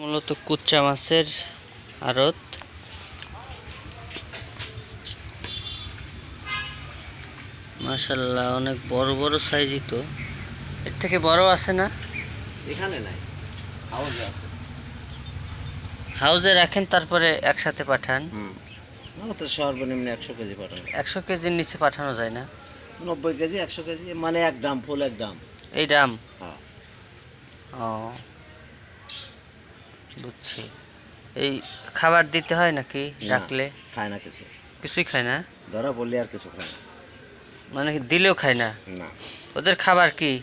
মূলত কুচ্চা মাছের আড়ত। মাশাল্লাহ অনেক বড় বড় সাইজই তো। এর থেকে বড় আছে না? এখানে নাই হাউসে আছে। হাউজে রাখেন তারপরে একসাথে পাঠান। তো সর্বনিম্ন একশো কেজি পাঠানো। একশো কেজির নিচে পাঠানো যায় না? নব্বই কেজি একশো কেজি মানে এক ডাম ফুল এক ডাম এই দাম? হ্যাঁ। ও। বুঝছি। এই খাবার দিতে হয় নাকি। রাখলে? খায় না কিছু। কিছুই খায় না? ধরা পড়লে আর কিছু খায় না। মানে দিলেও খায় না? না। ওদের খাবার কি?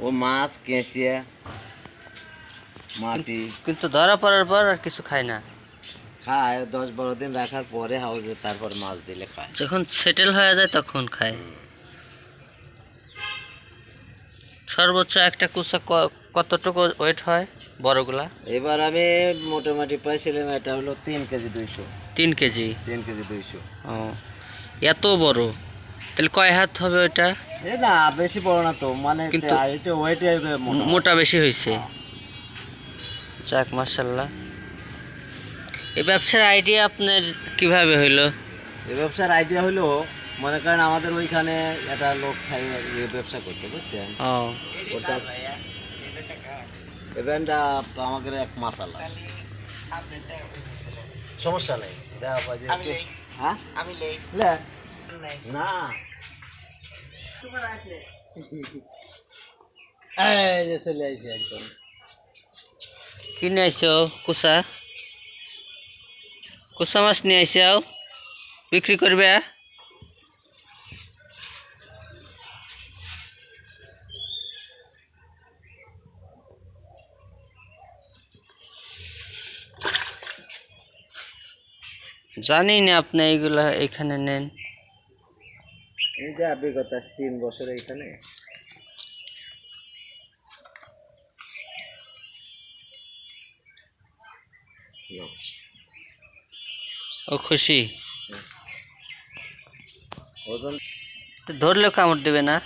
ও মাছ কেঁচিয়া মাটি। কিন্তু ধরা পড়ার পর আর কিছু খায় না। খায় দশ বারো দিন রাখার পরে হাউসে তারপর মাছ দিলে খায়। যখন সেটেল হয়ে যায় তখন খায়। সর্বোচ্চ একটা কুচা ক- কতটুকু ওয়েট হয় বড়গুলা? এবার আমি মোটামুটি পাইছিলাম এটা হলো তিন কেজি দুইশো। তিন কেজি? তিন কেজি দুইশো। ও এত বড়? তাহলে কয় হাত হবে ওইটা? না বেশি বড় না তো মানে কিন্তু- এটা ওয়েটে মোটা। বেশি হয়েছে যাক মার্শাল্লাহ এই ব্যবসার আইডিয়া আপনার কীভাবে হইল? এই ব্যবসার আইডিয়া হলো মনে করেন আমাদের ওইখানে একটা লোক খাই ব্যবসা করছে বুঝছেন? ও। ইভেন্টটা আমাদের এক মাসালা। সমস্যা নেই। দেখা পাই হ্যাঁ? আমি লে। না। চলে আইছে একদম। কি নিয়ে আইসো কুসা? কুসা মাছ নিয়ে আইসাও বিক্রি করবে? জানি না আপনি এইগুলা এখানে নেন। এই যে আজ তিন বছর এইখানে। নাও। ও খুশি? ওজন ধরলেও কামড় দেবে না?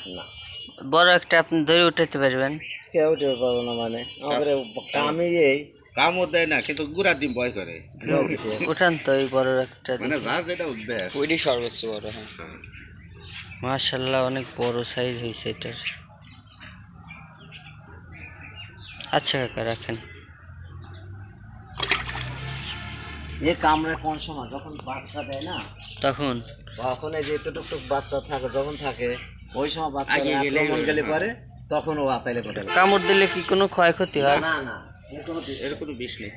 বড় একটা আপনি ধরে উঠাইতে পারবেন। কেউ টের পাবো না মানে। আমাদের কামই এই কামড় দেয় না কিন্তু গুড়া ডিম ভয় করে উঠান তো এই বড় একটা মানে যার যেটা অভ্যাস ওইটাই সর্বোচ্চ বড় হ্যাঁ। মাশাল্লাহ অনেক বড় সাইজ হয়েছে এটার। আচ্ছা কাকা রাখেন। এ কামড়ে কোন সময়? যখন বাচ্চা দেয় না তখন? তখন এই যে টুকটুক বাচ্চা থাকে যখন থাকে ওই সময় বাচ্চা আগে গেলে আক্রমণ গেলে পরে তখন ও আতাইলে কোটে কামড় দিলে কি কোনো ক্ষয়ক্ষতি হয়? না না। এর কোনো বিষ নেই।